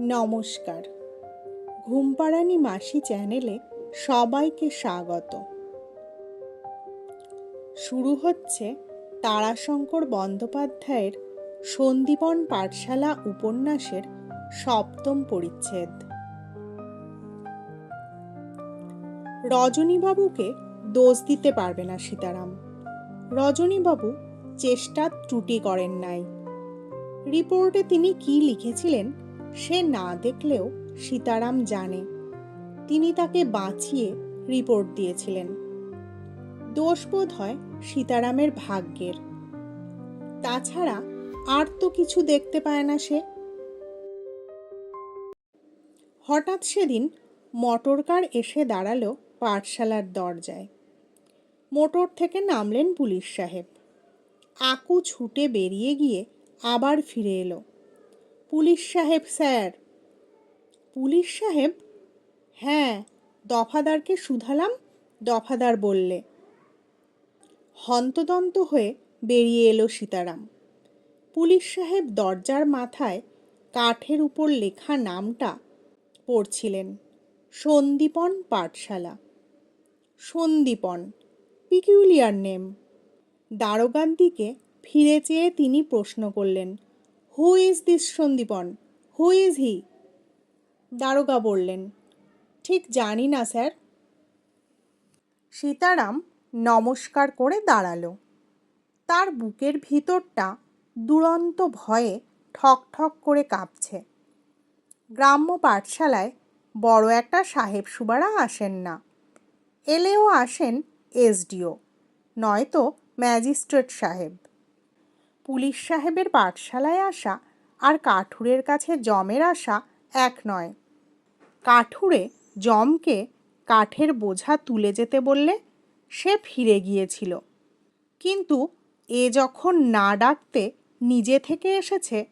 নমস্কার। ঘুমপাড়ানি মাসি চ্যানেলে সবাইকে স্বাগত। শুরু হচ্ছে তারাশঙ্কর বন্দ্যোপাধ্যায়ের সন্দীপন পাঠশালা উপন্যাসের সপ্তম পরিচ্ছেদ। রজনীবাবুকে দোষ দিতে পারবে না সীতারাম। রজনীবাবু চেষ্টা ত্রুটি করেন নাই। রিপোর্টে তিনি কি লিখেছিলেন সে না দেখলেও সীতারাম জানে। তিনি তাকে বাঁচিয়ে রিপোর্ট দিয়েছিলেন। দোষ বোধ হয় সীতারামের ভাগ্যের। তাছাড়া আর তো কিছু দেখতে পায় না সে। হঠাৎ সেদিন মোটরকার এসে দাঁড়াল পাঠশালার দরজায়। মোটর থেকে নামলেন পুলিশ সাহেব। আকু ছুটে বেরিয়ে গিয়ে আবার ফিরে এলো। পুলিশ সাহেব, স্যার। পুলিশ সাহেব হ্যাঁ দফাদারকে শুধালাম, দফাদার বললে। হন্তদন্ত হয়ে বেরিয়ে এলো সীতারাম। পুলিশ সাহেব দরজার মাথায় কাঠের উপর লেখা নামটা পড়ছিলেন, সন্দীপন পাঠশালা। সন্দীপন পিকিউলিয়ার নেম দারোগার দিকে ফিরে চেয়ে তিনি প্রশ্ন করলেন who is this Sandipan who is he দারোগা বললেন, ঠিক জানি না, স্যার। সীতারাম নমস্কার করে দাঁড়াল। তার বুকের ভিতরটা দুরন্ত ভয়ে ঠক ঠক করে কাঁপছে। গ্রাম্য পাঠশালায় বড় একটা সাহেব সুবারা আসেন না। এলেও আসেন এসডিও নয়তো ম্যাজিস্ট্রেট সাহেব। পুলিশ সাহেবের পাঠশালায় আসা আর কাঠুরের কাছে জমের আসা এক নয়। কাঠুরে জমকে কাঠের বোঝা তুলে যেতে বললে সে ফিরে গিয়েছিল। কিন্তু এ যখন না ডাকতে নিজে থেকে এসেছে,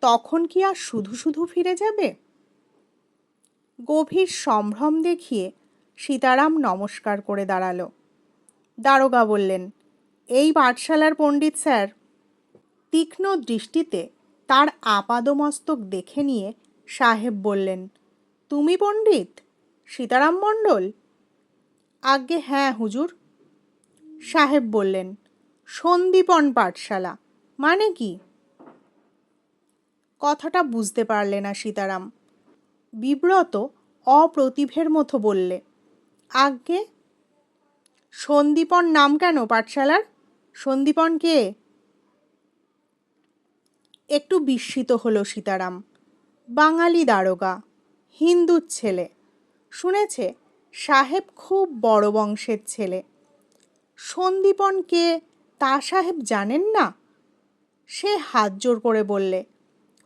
তখন কি আর শুধু শুধু ফিরে যাবে? গভীর সম্ভ্রম দেখিয়ে সীতারাম নমস্কার করে দাঁড়াল। দারোগা বললেন, এই পাঠশালার পণ্ডিত স্যার তীক্ষ্ণ দৃষ্টিতে তার আপাদমস্তক দেখে নিয়ে সাহেব বললেন, তুমি পণ্ডিত? সীতারাম মণ্ডল? আজ্ঞে হ্যাঁ হুজুর। সাহেব বললেন, সন্দীপন পাঠশালা মানে কি? কথাটা বুঝতে পারলে না সীতারাম। বিব্রত অপ্রতিভের মতো বললে, আজ্ঞে, সন্দীপন নাম কেন পাঠশালার? সন্দীপন কে? একটু বিস্মিত হলো সীতারাম। বাঙালি দারোগা হিন্দুর ছেলে। শুনেছে, সাহেব খুব বড় বংশের ছেলে। সন্দীপন কে তা সাহেব জানেন না? সে হাত জোর করে বললে,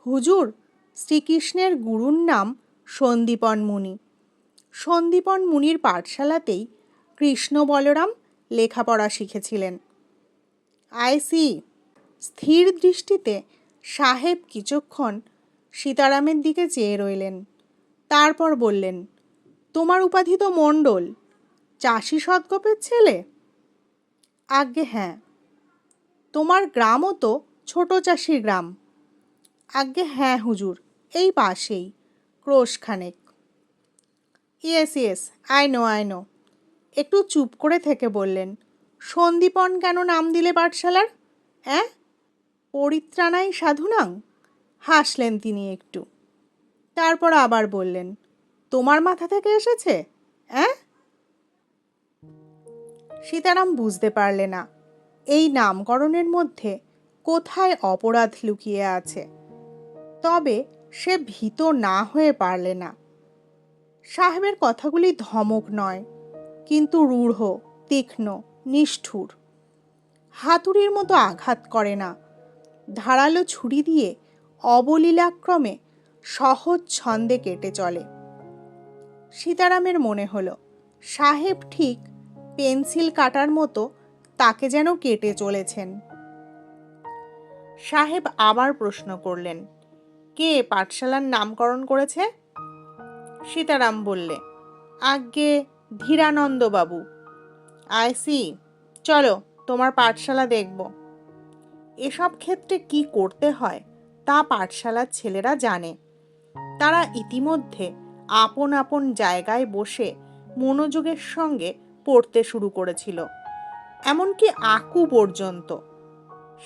হুজুর, শ্রীকৃষ্ণের গুরুর নাম সন্দীপন মুনি। সন্দীপন মুনির পাঠশালাতেই কৃষ্ণ বলরাম লেখাপড়া শিখেছিলেন। আইসি স্থির দৃষ্টিতে সাহেব কিছুক্ষণ সীতারামের দিকে চেয়ে রইলেন। তারপর বললেন, তোমার উপাধি তো মণ্ডল, চাষি সৎগপের ছেলে? আজ্ঞে হ্যাঁ। তোমার গ্রামও তো ছোট চাষির গ্রাম। আজ্ঞে হ্যাঁ হুজুর, এই পাশেই ক্রোশখানেক yes yes, I know I know. একটু চুপ করে থেকে বললেন, সন্দীপন কেন নাম দিলে পাঠশালার? অ্যাঁ? পরিত্রাণাই সাধুনাং হাসলেন তিনি একটু। তারপর আবার বললেন, তোমার মাথা থেকে এসেছে, অ্যাঁ? সীতারাম বুঝতে পারলে না, এই নামকরণের মধ্যে কোথায় অপরাধ লুকিয়ে আছে। তবে সে ভীত না হয়ে পারলে না। সাহেবের কথাগুলি ধমক নয়, কিন্তু রূঢ়, তীক্ষ্ণ, নিষ্ঠুর। হাতুড়ির মতো আঘাত করে না ধারালো ছুরি দিয়ে অবলীলাক্রমে সহজ ছন্দে কেটে চলে। সীতারামের মনে হলো, সাহেব ঠিক পেন্সিল কাটার মতো তাকে যেন কেটে চলেছেন। সাহেব আবার প্রশ্ন করলেন, কে পাঠশালার নামকরণ করেছে? সীতারাম বললে, আজ্ঞে ধীরানন্দবাবু। আইসি চলো তোমার পাঠশালা দেখব। এসব ক্ষেত্রে কি করতে হয় তা পাঠশালার ছেলেরা জানে। তারা ইতিমধ্যে আপন আপন জায়গায় বসে মনোযোগের সঙ্গে পড়তে শুরু করেছিল। এমনকি আকু পর্যন্ত।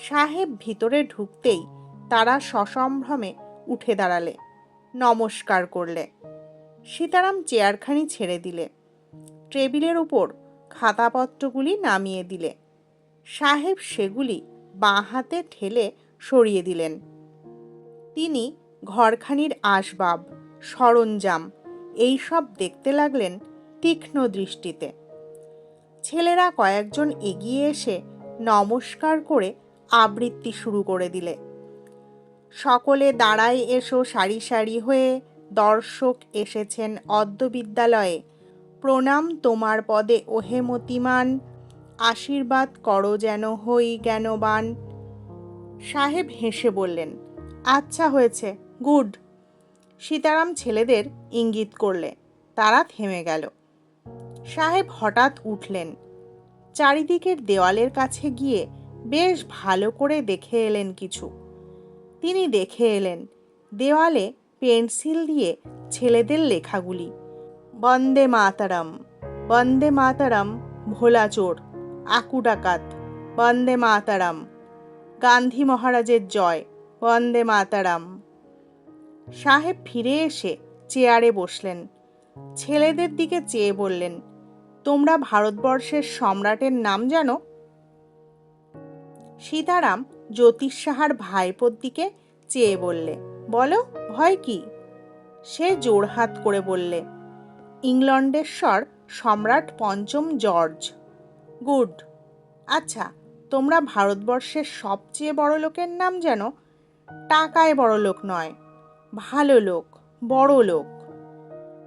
সাহেব ভিতরে ঢুকতেই তারা সসম্ভ্রমে উঠে দাঁড়ালে, নমস্কার করলে। সীতারাম চেয়ারখানি ছেড়ে দিলে। টেবিলের উপর খাতাপত্রগুলি নামিয়ে দিলে। সাহেব সেগুলি বাঁ হাতে ঠেলে সরিয়ে দিলেন। তিনি ঘরখানির আসবাব, সরঞ্জাম এইসব দেখতে লাগলেন তীক্ষ্ণ দৃষ্টিতে। ছেলেরা কয়েকজন এগিয়ে এসে নমস্কার করে আবৃত্তি শুরু করে দিলে। সকলে দাঁড়ায় এসো সারি সারি হয়ে দর্শক এসেছেন অদ্য বিদ্যালয়ে। প্রণাম তোমার পদে, ওহে মতিমান। আশীর্বাদ করো যেন হই জ্ঞানবান। সাহেব হেসে বললেন আচ্ছা হয়েছে, গুড। সীতারাম ছেলেদের ইঙ্গিত করলে, তারা থেমে গেল। সাহেব হঠাৎ উঠলেন, চারিদিকের দেওয়ালের কাছে গিয়ে বেশ ভালো করে দেখে এলেন কিছু। তিনি দেখে এলেন, দেওয়ালে পেন্সিল দিয়ে ছেলেদের লেখাগুলি, বন্দে মাতারাম বন্দে মাতারাম ভোলা চোর আকু ডাকাত বন্দে মাতারাম। গান্ধী মহারাজের জয়, বন্দে মাতারাম। সাহেব ফিরে এসে চেয়ারে বসলেন। ছেলেদের দিকে চেয়ে বললেন, তোমরা ভারতবর্ষের সম্রাটের নাম জানো? সীতারাম জ্যোতিষ সাহার ভাইপোর দিকে চেয়ে বললে, বলো, ভয় কি? সে জোড়হাত করে বললে ইংল্যান্ডেশ্বর সম্রাট পঞ্চম জর্জ। গুড। আচ্ছা তোমরা ভারতবর্ষের সবচেয়ে বড় লোকের নাম যেন টাকায় বড় লোক নয়, ভালো লোক, বড় লোক।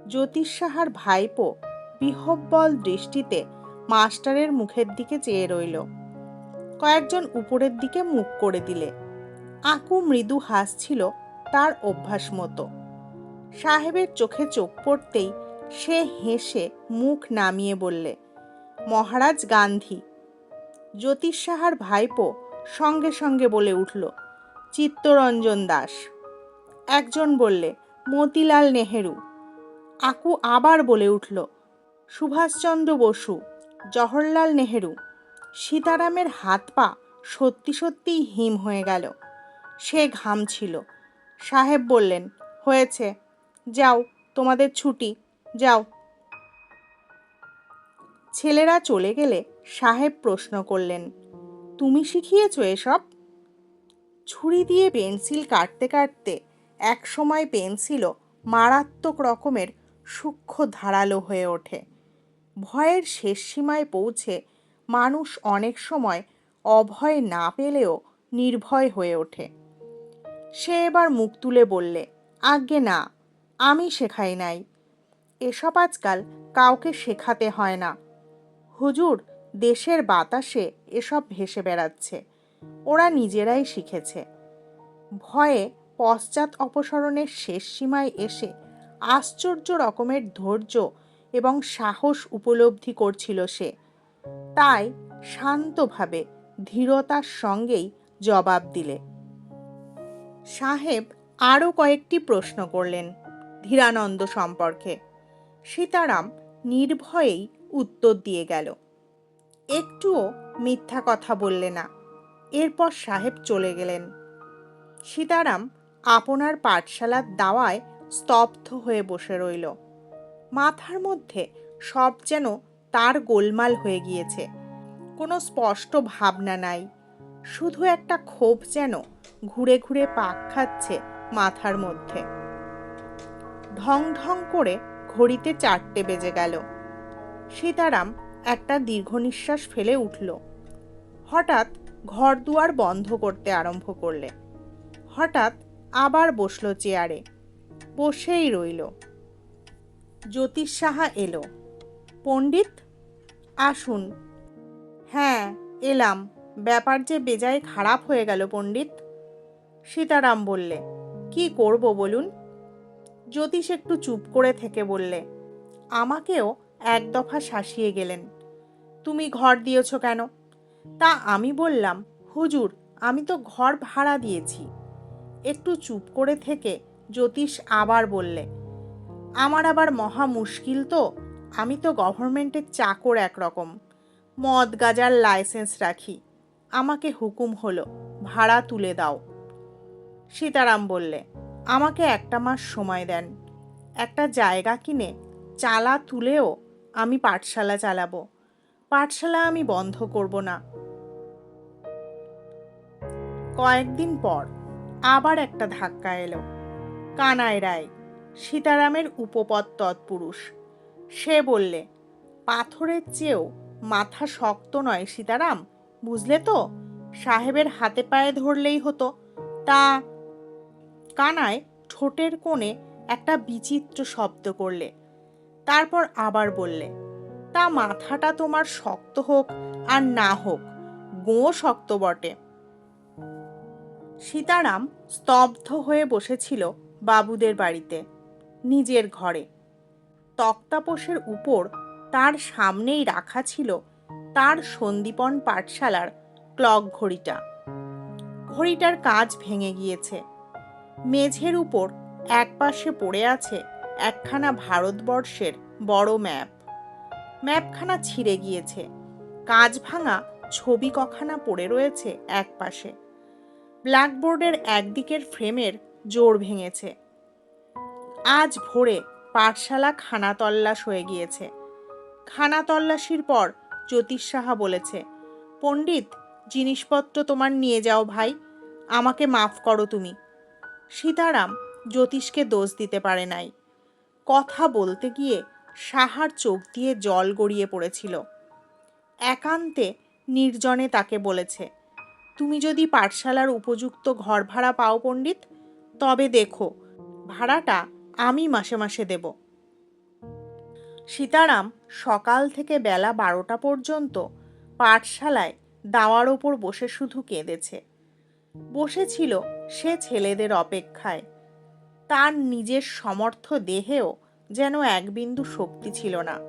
জ্যোতিষ সাহার ভাইপো বিহব্বল দৃষ্টিতে মাস্টারের মুখের দিকে চেয়ে রইল। কয়েকজন উপরের দিকে মুখ করে দিলে। আকু মৃদু হাসছিল তার অভ্যাস মতো। সাহেবের চোখে চোখ পড়তেই সে হেসে মুখ নামিয়ে বললে মহারাজ গান্ধী। জ্যোতিষ সাহার ভাইপো সঙ্গে সঙ্গে বলে উঠল, চিত্তরঞ্জন দাস। একজন বললে, মতিলাল নেহেরু। আকু আবার বলে উঠল, সুভাষচন্দ্র বসু, জওহরলাল নেহেরু। সীতারামের হাত পা সত্যি সত্যিই হিম হয়ে গেল। সে ঘাম ছিল। সাহেব বললেন, হয়েছে। যাও, তোমাদের ছুটি। যাও। ছেলেরা চলে গেলে সাহেব প্রশ্ন করলেন, তুমি শিখিয়েছ এসব? ছুরি দিয়ে পেন্সিল কাটতে কাটতে এক সময় পেন্সিলও মারাত্মক রকমের সূক্ষ্ম ধারালো হয়ে ওঠে। ভয়ের শেষ সীমায় পৌঁছে মানুষ অনেক সময় অভয় না পেলেও নির্ভয় হয়ে ওঠে। সে এবার মুখ তুলে বললে, আজ্ঞে না, আমি শেখাই নাই। এসব আজকাল কাউকে শেখাতে হয় না। হুজুর, দেশের বাতাসে এসব ভেসে বেড়াচ্ছে। ওরা নিজেরাই শিখেছে। ভয়ে পশ্চাৎ অপসরণের শেষ সীমায় এসে আশ্চর্য রকমের ধৈর্য এবং সাহস উপলব্ধি করছিল সে। তাই শান্তভাবে ধীরতার সঙ্গেই জবাব দিলে। সাহেব আরও কয়েকটি প্রশ্ন করলেন ধীরানন্দ সম্পর্কে। সীতারাম নির্ভয়েই উত্তর দিয়ে গেল। একটুও মিথ্যা কথা বললে না। এরপর সাহেব চলে গেলেন। সীতারাম আপনার পাঠশালার দাওয়ায় স্তব্ধ হয়ে বসে রইল। মাথার মধ্যে সব যেন তার গোলমাল হয়ে গিয়েছে। কোনো স্পষ্ট ভাবনা নাই। শুধু একটা ক্ষোভ যেন ঘুরে ঘুরে পাক খাচ্ছে মাথার মধ্যে। ঢং ঢং করে ঘড়িতে চারটে বেজে গেল। সীতারাম একটা দীর্ঘ নিঃশ্বাস ফেলে উঠল। হঠাৎ ঘর দুয়ার বন্ধ করতে আরম্ভ করলে। হঠাৎ আবার বসল চেয়ারে, বসেই রইল। জ্যোতিষ সাহা এলো, পণ্ডিত, আসুন। হ্যাঁ এলাম। ব্যাপার যে বেজায় খারাপ হয়ে গেল, পণ্ডিত। সীতারাম বললে, কি করব বলুন? জ্যোতিষ একটু চুপ করে থেকে বললে, আমাকেও এক দফা শাসিয়ে গেলেন। তুমি ঘর দিয়েছ কেন? তা আমি বললাম, হুজুর, আমি তো ঘর ভাড়া দিয়েছি। একটু চুপ করে থেকে জ্যোতিষ আবার বললে, আমার আবার মহা মুশকিল তো, আমি তো গভর্নমেন্টের চাকর একরকম, মদ গাজার লাইসেন্স রাখি, আমাকে হুকুম হলো, ভাড়া তুলে দাও। সীতারাম বললে, আমাকে একটা মাস সময় দেন, একটা জায়গা কিনে, চালা তুলেও আমি পাঠশালা চালাবো। পাঠশালা আমি বন্ধ করব না। কয়েকদিন পর আবার একটা ধাক্কা এলো। কানাই রায়, সীতারামের উপপদ তৎপুরুষ। সে বললে, পাথরের চেয়েও মাথা শক্ত নয় সীতারাম, বুঝলে তো? সাহেবের হাতে পায়ে ধরলেই হতো। তা কানায় ঠোঁটের কোণে একটা বিচিত্র শব্দ করলে তারপর আবার বললে, তা মাথাটা তোমার শক্ত হোক আর না হোক গোঁ শক্ত বটে। সীতারাম স্তব্ধ হয়ে বসেছিল বাবুদের বাড়িতে, নিজের ঘরে। তক্তাপোষের উপর তার সামনেই রাখা ছিল তার সন্দীপন পাঠশালার ক্লক ঘড়িটা। ঘড়িটার কাজ ভেঙে গিয়েছে। মেঝের উপর একপাশে পড়ে আছে একখানা ভারতবর্ষের বড় ম্যাপ। ম্যাপখানা ছিঁড়ে গিয়েছে। কাজ ভাঙা ছবি কখানা পড়ে রয়েছে একপাশে। ব্ল্যাকবোর্ডের একদিকের ফ্রেমের জোর ভেঙেছে। আজ ভোরে পাঠশালা খানা তল্লাশ হয়ে গিয়েছে। খানা তল্লাশির পর জ্যোতিষ সাহা বলেছে, পণ্ডিত, জিনিসপত্র তোমার নিয়ে যাও ভাই, আমাকে মাফ করো তুমি। সীতারাম জ্যোতিষকে দোষ দিতে পারে নাই। কথা বলতে গিয়ে সাহার চোখ দিয়ে জল গড়িয়ে পড়েছিল। একান্তে নির্জনে তাকে বলেছে, তুমি যদি পাঠশালার উপযুক্ত ঘর ভাড়া পাও পণ্ডিত, তবে দেখো, ভাড়াটা আমি মাসে মাসে দেব। সীতারাম সকাল থেকে বেলা বারোটা পর্যন্ত পাঠশালায় দাওয়ার ওপর বসে শুধু কেঁদেছে। বসেছিল সে ছেলেদের অপেক্ষায়। তার নিজের সমর্থ দেহেও যেন এক বিন্দু শক্তি ছিল না।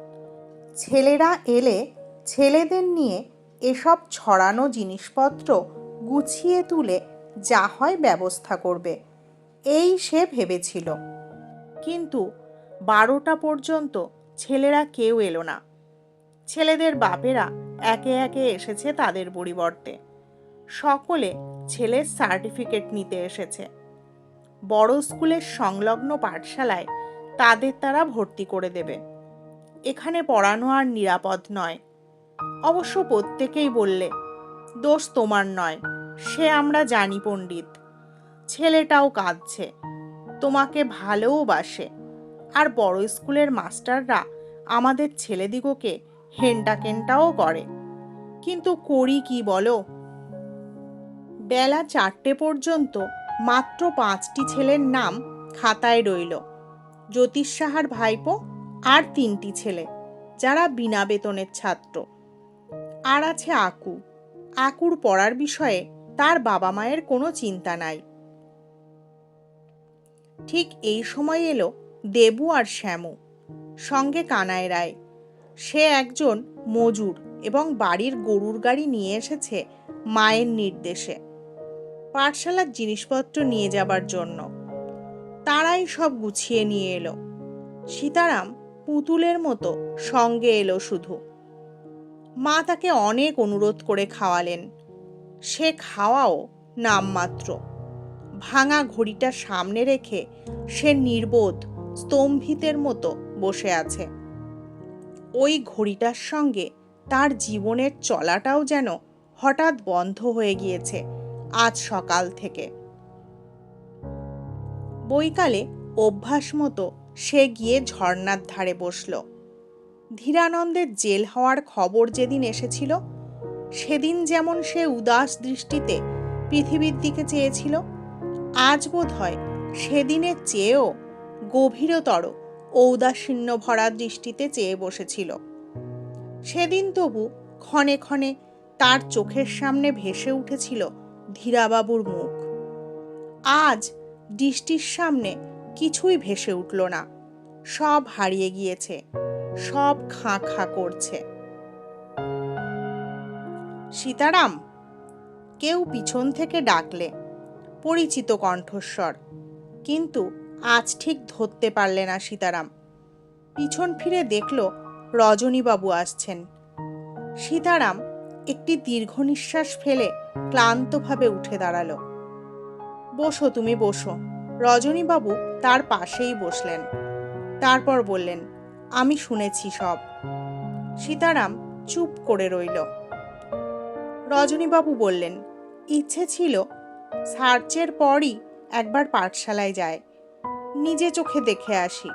ছেলেরা এলে ছেলেদের নিয়ে এসব ছড়ানো জিনিসপত্র গুছিয়ে তুলে যা হয় ব্যবস্থা করবে, এই সে ভেবেছিল। কিন্তু বারোটা পর্যন্ত ছেলেরা কেউ এলো না। ছেলেদের বাপেরা একে একে এসেছে তাদের পরিবর্তে। সকলে ছেলের সার্টিফিকেট নিতে এসেছে। বড় স্কুলের সংলগ্ন পাঠশালায় তাদের তারা ভর্তি করে দেবে। এখানে পড়ানো আর নিরাপদ নয়। অবশ্য প্রত্যেকেই বললে, দোষ তোমার নয়, সে আমরা জানি পণ্ডিত। ছেলেটাও কাঁদছে, তোমাকে ভালোও বাসে, আর বড় স্কুলের মাস্টাররা আমাদের ছেলেদিগকে হেন্টা কেন্টাও করে। কিন্তু করি কি বলো? বেলা চারটে পর্যন্ত মাত্র পাঁচটি ছেলের নাম খাতায় রইল। জ্যোতিষ সাহার ভাইপো আর তিনটি ছেলে, যারা বিনা বেতনের ছাত্র। আর আছে আকু। আকুর পড়ার বিষয়ে তার বাবা মায়ের কোনো চিন্তা নাই। ঠিক এই সময় এলো দেবু আর শ্যামু। সঙ্গে কানায় রায়। সে একজন মজুর এবং বাড়ির গরুর গাড়ি নিয়ে এসেছে মায়ের নির্দেশে। পাঠশালার জিনিসপত্র নিয়ে যাবার জন্য। তারাই সব গুছিয়ে নিয়ে এলো। সীতারাম পুতুলের মতো সঙ্গে এলো শুধু। মা তাকে অনেক অনুরোধ করে খাওয়ালেন। সে খাওয়াও নামমাত্র। ভাঙা ঘড়িটা সামনে রেখে সে নির্বোধ স্তম্ভিতের মতো বসে আছে। ওই ঘড়িটার সঙ্গে তার জীবনের চলাটাও যেন হঠাৎ বন্ধ হয়ে গিয়েছে। আজ সকাল থেকে। বৈকালে অভ্যাস মতো সে গিয়ে ঝর্ণার ধারে বসল। ধীরানন্দের জেল হওয়ার খবর যেদিন এসেছিল, সেদিন যেমন সে উদাস দৃষ্টিতে পৃথিবীর দিকে চেয়েছিল, আজ বোধ হয় সেদিনের চেয়েও গভীরতর ঔদাসীন্য ভরা দৃষ্টিতে চেয়ে বসেছিল। সেদিন তবু ক্ষণে ক্ষণে তার চোখের সামনে ভেসে উঠেছিল ধীরাবাবুর মুখ। আজ দৃষ্টির সামনে কিছুই ভেসে উঠল না। সব হারিয়ে গিয়েছে, সব খাঁ খাঁ করছে। সীতারাম, কেউ পিছন থেকে ডাকলে, পরিচিত কণ্ঠস্বর, কিন্তু আজ ঠিক ধরতে পারলে না সীতারাম। পিছন ফিরে দেখল রজনীবাবু আসছেন। সীতারাম একটি দীর্ঘ নিঃশ্বাস ফেলে ক্লান্তভাবে উঠে দাঁড়াল। বসো, তুমি বসো। রজনীবাবু তার পাশেই বসলেন। তারপর বললেন, আমি শুনেছি সব। সীতারাম চুপ করে রইল। রজনীবাবু বললেন, ইচ্ছে ছিল সার্চের পরই একবার পাঠশালায় যায় নিজে চোখে দেখে আসি।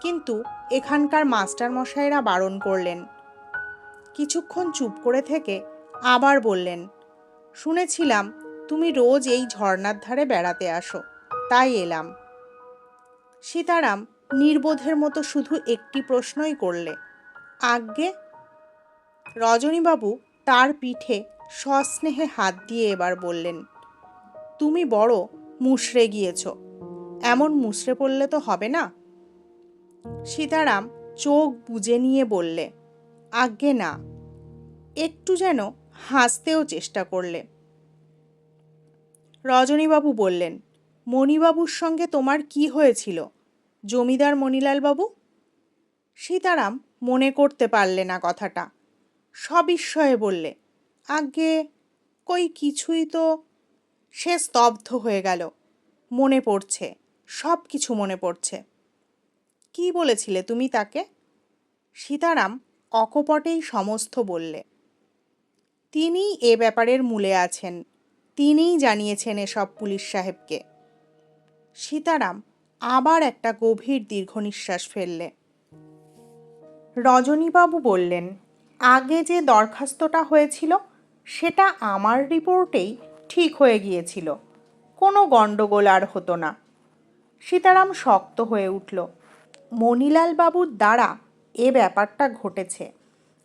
কিন্তু এখানকার মাস্টার মশাইরা বারণ করলেন। কিছুক্ষণ চুপ করে থেকে আবার বললেন শুনেছিলাম তুমি রোজ এই ঝর্ণার ধারে বেড়াতে আসো। তাই এলাম। সীতারাম নির্বোধের মতো শুধু একটি প্রশ্নই করলে। আজ্ঞে? রজনীবাবু তার পিঠে সস্নেহে হাত দিয়ে এবার বললেন, তুমি বড় মুশড়ে গিয়েছ। এমন মুশড়ে পড়লে তো হবে না? সীতারাম চোখ বুজে নিয়ে বললে, আজ্ঞে না। একটু যেন হাসতেও চেষ্টা করলে। রজনীবাবু বললেন, মণিবাবুর সঙ্গে তোমার কি হয়েছিল? জমিদার মণিলালবাবু? সীতারাম মনে করতে পারলে না কথাটা। সবিস্ময়ে বললে আগে কই কিছুই তো সে স্তব্ধ হয়ে গেল। মনে পড়ছে, সব কিছু মনে পড়ছে। কি বলেছিলে তুমি তাকে? সীতারাম অকপটেই সমস্ত বললে তিনিই এ ব্যাপারের মূলে আছেন। তিনিই জানিয়েছেন এসব পুলিশ সাহেবকে। সীতারাম আবার একটা গভীর দীর্ঘ নিঃশ্বাস ফেললে। রজনীবাবু বললেন, আগে যে দরখাস্তটা হয়েছিল, সেটা আমার রিপোর্টেই ঠিক হয়ে গিয়েছিল। কোনো গণ্ডগোল আর হতো না। সীতারাম শক্ত হয়ে উঠল। মণিলাল বাবুর দ্বারা এ ব্যাপারটা ঘটেছে।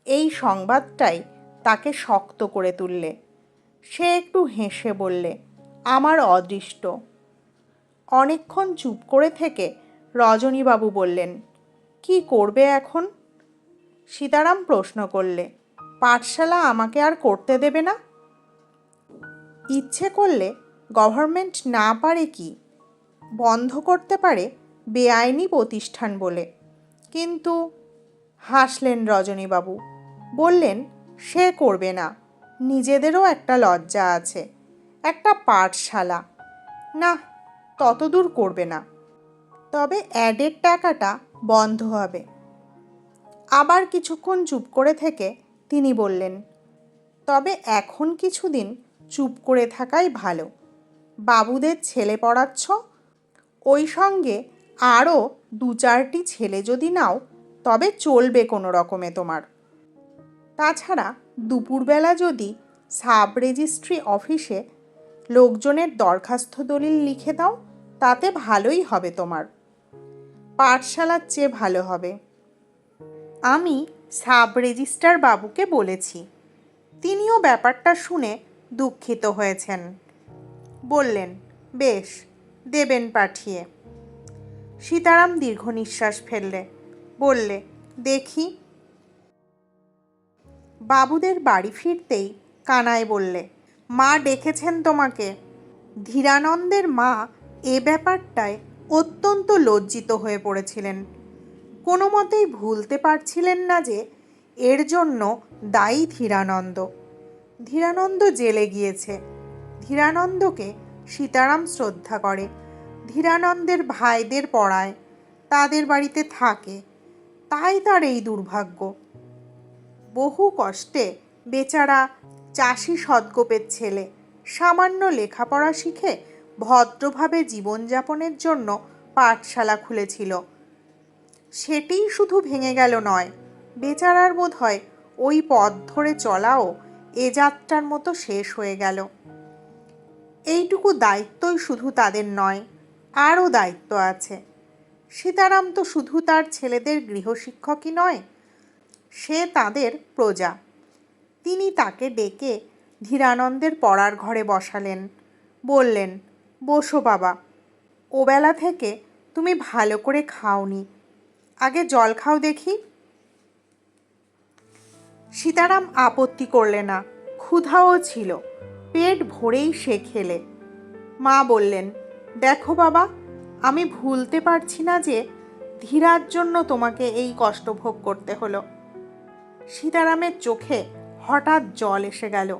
এই সংবাদটাই তাকে শক্ত করে তুললে। সে একটু হেসে বললে, আমার অদৃষ্ট। অনেকক্ষণ চুপ করে থেকে রজনীবাবু বললেন, কি করবে এখন? সীতারাম প্রশ্ন করলে, পাঠশালা আমাকে আর করতে দেবে না? ইচ্ছে করলে গভর্নমেন্ট না পারে কি? বন্ধ করতে পারে বেআইনি প্রতিষ্ঠান বলে। কিন্তু হাসলেন রজনীবাবু, বললেন সে করবে না। নিজেদেরও একটা লজ্জা আছে, একটা পাঠশালা। না, ততদূর করবে না। তবে অ্যাডের টাকাটা বন্ধ হবে। আবার কিছুক্ষণ চুপ করে থেকে তিনি বললেন, তবে এখন কিছুদিন চুপ করে থাকাই ভালো। বাবুদের ছেলে পড়াচ্ছ? ওই সঙ্গে আরও দু চারটি ছেলে যদি নাও, তবে চলবে কোনো রকমে তোমার। তাছাড়া দুপুরবেলা যদি সাব রেজিস্ট্রি অফিসে লোকজনের দরখাস্ত দলিল লিখে দাও, তাতে ভালোই হবে তোমার। পাঠশালার চেয়ে ভালো হবে। আমি সাব রেজিস্ট্রার বাবুকে বলেছি। তিনিও ব্যাপারটা শুনে দুঃখিত হয়েছেন। বললেন, বেশ, দেবেন পাঠিয়ে। সীতারাম দীর্ঘ নিঃশ্বাস ফেললে। বললে, দেখি বাবুদের বাড়ি ফিরতেই কানাই বললে, মা ডেকেছেন তোমাকে। ধীরানন্দের মা এ ব্যাপারটায় অত্যন্ত লজ্জিত হয়ে পড়েছিলেন। কোনো মতেই ভুলতে পারছিলেন না যে এর জন্য দায়ী ধীরানন্দ। ধীরানন্দ জেলে গিয়েছে। ধীরানন্দকে সীতারাম শ্রদ্ধা করে। ধীরানন্দের ভাইদের পড়ায়, তাদের বাড়িতে থাকে। তাই তার এই দুর্ভাগ্য। বহু কষ্টে বেচারা চাষি সদ্গোপের ছেলে। সামান্য লেখাপড়া শিখে ভদ্রভাবে জীবনযাপনের জন্য পাঠশালা খুলেছিল। সেটিই শুধু ভেঙে গেল নয়, বেচারার বোধ হয় ওই পথ ধরে চলাও এ যাত্রার মতো শেষ হয়ে গেল। এইটুকু দায়িত্বই শুধু তাদের নয়, আরও দায়িত্ব আছে। সীতারাম তো শুধু তার ছেলেদের গৃহশিক্ষকই নয় সে তাদের প্রজা। তিনি তাকে ডেকে ধীরানন্দের পড়ার ঘরে বসালেন। বললেন, বসো বাবা, ওবেলা থেকে তুমি ভালো করে খাওনি। আগে জল খাও দেখি। সীতারাম আপত্তি করলে না, ক্ষুধাও ছিল, পেট ভরেই সে খেলে। মা বললেন, দেখো বাবা, আমি ভুলতে পারছি না যে ধীরার জন্য তোমাকে এই কষ্ট ভোগ করতে হলো। সীতারামের চোখে হঠাৎ জল এসে গেল।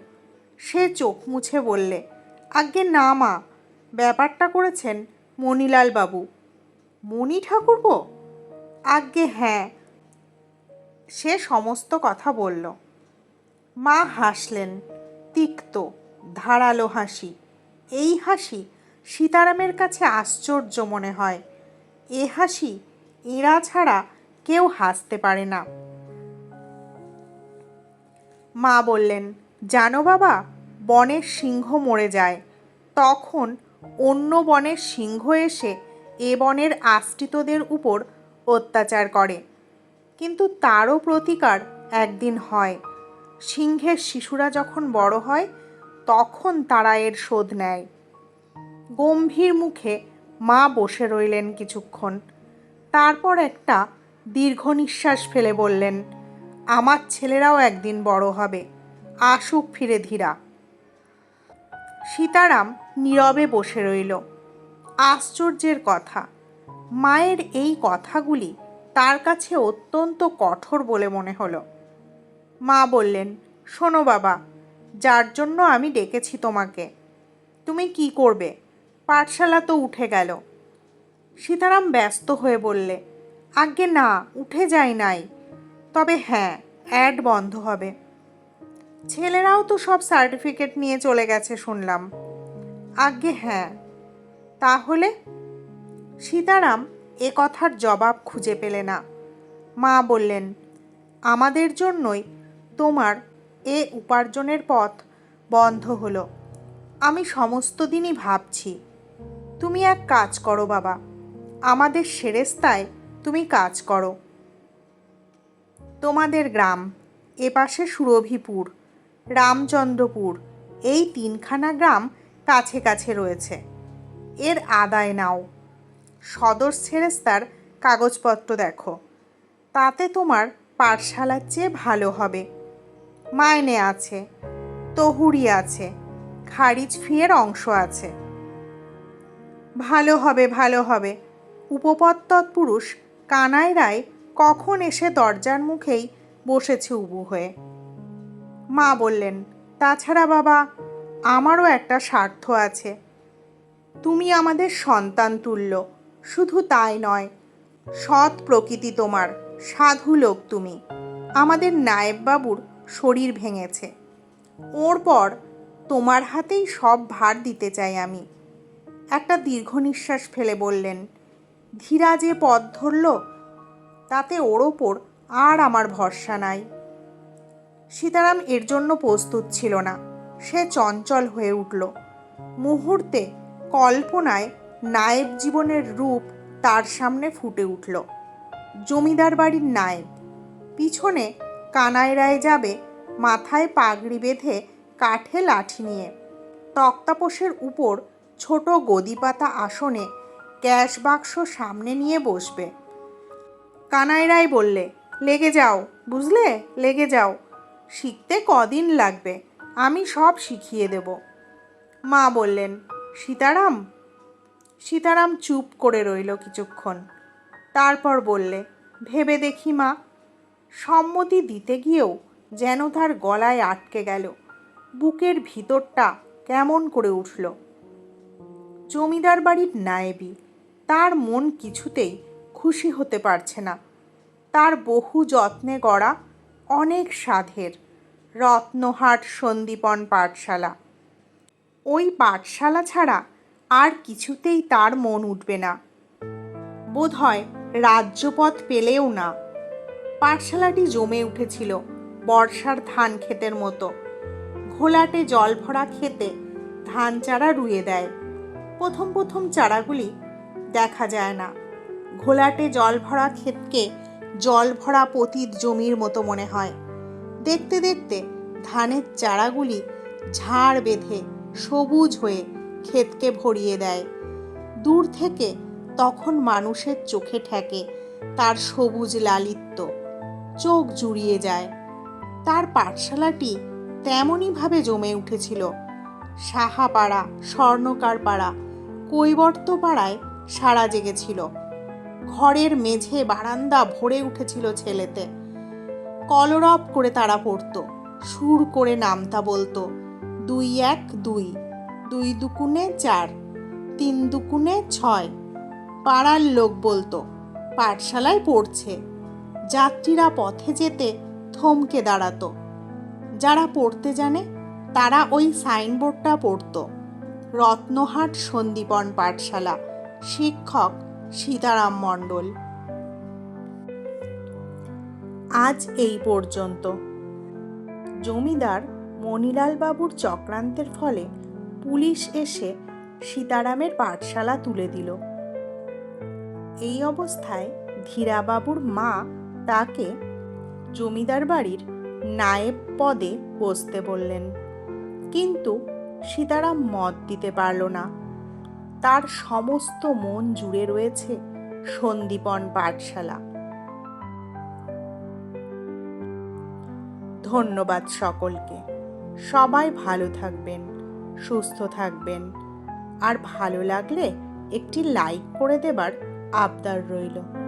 সে চোখ মুছে বললে, আজ্ঞে না মা, ব্যাপারটা করেছেন মণিলাল বাবু মণি ঠাকুরপো? আজ্ঞে হ্যাঁ। সে সমস্ত কথা বলল। মা হাসলেন, তিক্ত, ধারালো হাসি। এই হাসি সীতারামের কাছে আশ্চর্য মনে হয়। এ হাসি এরা ছাড়া কেউ হাসতে পারে না। মা বললেন, জানো বাবা, বনের সিংহ মরে যায়। তখন অন্য বনের সিংহ এসে এ বনের আশ্রিতদের উপর অত্যাচার করে। কিন্তু তারও প্রতিকার একদিন হয়। সিংহের শিশুরা যখন বড় হয়, তখন তারা এর শোধ নেয়। গম্ভীর মুখে মা বসে রইলেন কিছুক্ষণ। তারপর একটা দীর্ঘ নিঃশ্বাস ফেলে বললেন আমার ছেলেরাও একদিন বড় হবে। আসুক ফিরে ধীরা। সীতারাম নীরবে বসে রইল। আশ্চর্যের কথা। মায়ের এই কথাগুলি তার কাছে অত্যন্ত কঠোর বলে মনে হলো। মা বললেন, শোনো বাবা, যার জন্য আমি ডেকেছি তোমাকে। তুমি কি করবে? পাঠশালা তো উঠে গেল। সীতারাম ব্যস্ত হয়ে বললে, আজ্ঞে না, উঠে যাই নাই। তবে হ্যাঁ অ্যাড বন্ধ হবে। ছেলেরাও তো সব সার্টিফিকেট নিয়ে চলে গেছে শুনলাম। আজ্ঞে হ্যাঁ। তাহলে? সীতারাম এ কথার জবাব খুঁজে পেলে না। মা বললেন, আমাদের জন্যই তোমার এ উপার্জনের পথ বন্ধ হলো। আমি সমস্ত দিনই ভাবছি, তুমি এক কাজ করো বাবা। আমাদের সেরেস্তায় তুমি কাজ করো। তোমাদের গ্রাম এপাশে সুরভিপুর, রামচন্দ্রপুর, এই তিনখানা গ্রাম কাছে কাছে রয়েছে। এর আদায় নাও। সদর সেরেস্তার কাগজপত্র দেখো। তাতে তোমার পাঠশালার চেয়ে ভালো হবে। মাইনে আছে, তহুরি আছে, খারিজ ফিয়ের অংশ আছে। ভালো হবে ভালো হবে। উপপদ তৎপুরুষ কানাই রায় কখন এসে দরজার মুখেই বসেছে উবু হয়ে। মা বললেন, তাছাড়া বাবা, আমারও একটা স্বার্থ আছে। তুমি আমাদের সন্তান তুল্য, শুধু তাই নয়, সৎ প্রকৃতি তোমার, সাধু লোক তুমি। আমাদের নায়েববাবুর শরীর ভেঙেছে। ওর পর তোমার হাতেই সব ভার দিতে চাই আমি। একটা দীর্ঘ নিঃশ্বাস ফেলে বললেন, ধীরা যে পথ ধরল তাতে ওর ওপর আর আমার ভরসা নাই। সীতারাম এর জন্য প্রস্তুত ছিল না। সে চঞ্চল হয়ে উঠল। মুহূর্তে কল্পনায় নায়েব জীবনের রূপ তার সামনে ফুটে উঠল। জমিদার বাড়ির নায়েব। পিছনে কানাই রায় যাবে, মাথায় পাগড়ি বেঁধে কাঠে লাঠি নিয়ে। তক্তাপোষের উপর ছোট গদিপাতা আসনে ক্যাশ বাক্স সামনে নিয়ে বসবে। কানাই রায় বললে, লেগে যাও, বুঝলে? লেগে যাও। শিখতে কদিন লাগবে, আমি সব শিখিয়ে দেব। মা বললেন, সীতারাম? সীতারাম চুপ করে রইল কিছুক্ষণ। তারপর বললে, ভেবে দেখি মা, সম্মতি দিতে গিয়েও যেন তার গলায় আটকে গেল। বুকের ভিতরটা কেমন করে উঠল। জমিদার বাড়ির নায়েবি, তার মন কিছুতেই খুশি হতে পারছে না। তার বহু যত্নে গড়া অনেক সাধের। রত্নহাট সন্দীপন পাঠশালা। ওই পাঠশালা ছাড়া আর কিছুতেই তার মন উঠবে না। বোধহয় রাজ্যপথ পেলেও না। পাঠশালাটি জমে উঠেছিল বর্ষার ধান ক্ষেতের মতো। ঘোলাটে জল ভরা খেতে ধান চারা রুয়ে দেয়। প্রথম প্রথম চারাগুলি দেখা যায় না। ঘোলাটে জল ভরা ক্ষেতকে জল ভরা পতিত জমির মতো মনে হয়। দেখতে দেখতে ধানের চারাগুলি ঝাড় বেঁধে সবুজ হয়ে ক্ষেতকে ভরিয়ে দেয়। দূর থেকে তখন মানুষের চোখে ঠেকে তার সবুজ লালিত্য। চোখ জুড়িয়ে যায়। তার পাঠশালাটি তেমনইভাবে জমে উঠেছিল। সাহাপাড়া স্বর্ণকার পাড়া কৈবর্ত পাড়ায় সারা জেগেছিল। ঘরের মেঝে বারান্দা ভরে উঠেছিল ছেলেতে। কলরব করে তারা পড়তো, সুর করে নামতা বলতো, দুই এক দুই দুই দুকুনে চার, তিন দুকুনে ছয়, পাড়ার লোক বলতো, পাঠশালায় পড়ছে। যাত্রীরা পথে যেতে থমকে দাঁড়াতো। যারা পড়তে জানে, তারা ওই সাইনবোর্ডটা পড়তো। রত্নহাট সন্দীপন পাঠশালা, শিক্ষক সীতারাম মণ্ডল। আজ এই পর্যন্ত। জমিদার মণিলাল বাবুর চক্রান্তের ফলে পুলিশ এসে সীতারামের পাঠশালা তুলে দিল। এই অবস্থায় ধীরাবাবুর মা তাকে জমিদার বাড়ির নায়েব পদে বসতে বললেন। কিন্তু সীতারাম মত দিতে পারল না। তার সমস্ত মন জুড়ে রয়েছে সন্দীপন পাঠশালা। ধন্যবাদ সকলকে। সবাই ভালো থাকবেন, সুস্থ থাকবেন। আর ভালো লাগলে একটি লাইক করে দেবার আবদার রইল।